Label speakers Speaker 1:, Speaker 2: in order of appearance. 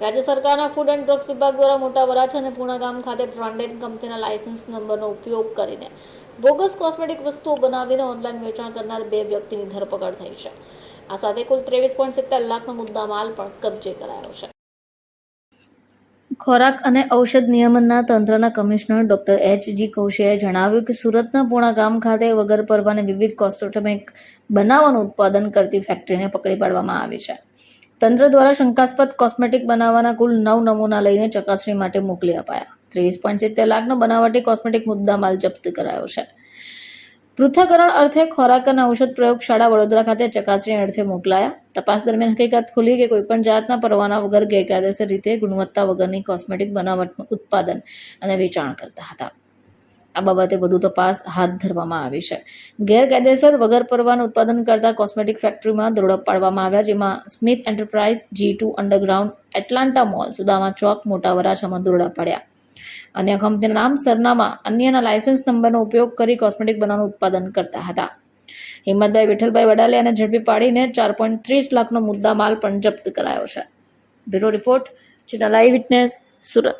Speaker 1: રાજ્ય સરકારના food and drugs વિભાગ દ્વારા મોટા વરાછ અને પૂણા ગામ ખાતે બ્રાન્ડેડ કંપનીના લાયસન્સ નંબરનો ઉપયોગ કરીને બોગસ કોસ્મેટિક વસ્તુઓ બનાવીને ઓનલાઈન વેચાણ કરનાર બે વ્યક્તિની ધરપકડ થઈ છે. આ સાથે કુલ ત્રેવીસ પોઈન્ટ સિત્તેર લાખનો મુદ્દા માલ પણ કબજે કરાયો છે. ખોરાક અને ઔષધ નિયમનના તંત્રના કમિશનર ડોક્ટર એચ જી કૌશિયાએ જણાવ્યું કે સુરતના પૂણા ગામ ખાતે વગર પરવાને વિવિધ કોસ્મેટિક બનાવવાનું ઉત્પાદન કરતી ફેક્ટરીને પકડી પાડવામાં આવી છે. તંત્ર દ્વારા શંકાસ્પદ કોસ્મેટિક બનાવવાના કુલ નવ નમૂના લઈને ચકાસણી માટે મોકલી અપાયા. ત્રેવીસ પોઈન્ટ સિત્તેર લાખનો બનાવટી કોસ્મેટિક મુદ્દામાલ જપ્ત કરાયો છે. પૃથ્થકરણ અર્થે ખોરાક અને ઔષધ પ્રયોગશાળા વડોદરા ખાતે ચકાસણી અર્થે મોકલાયા. તપાસ દરમિયાન હકીકત ખુલી કે કોઈપણ જાતના પરવાના વગર ગેરકાયદેસર રીતે ગુણવત્તા વગરની કોસ્મેટિક બનાવટનું ઉત્પાદન અને વેચાણ કરતા હતા. આ બાબતે વધુ તપાસ હાથ ધરવામાં આવી છે. ગેરકાયદેસર વગર પરવાનું ઉત્પાદન કરતા કોસ્મેટિક ફેક્ટરીમાં દરોડા પાડવામાં આવ્યા, જેમાં Smith enterprise G two underground Atlanta mall Sudama Chowk, મોટા વરાછામાં દરોડા પાડ્યા. અન્ય કંપનીના નામ સરનામા, અન્યના લાયસન્સ નંબરનો ઉપયોગ કરી કોસ્મેટિક બનાવવાનું ઉત્પાદન કરતા હતા. હિંમતભાઈ વિઠ્ઠલભાઈ વડાલિયાને ઝડપી પાડીને ચાર પોઈન્ટ ત્રીસ લાખનો મુદ્દા માલ પણ જપ્ત કરાયો છે. Bureau report, channel eye witness, Surat.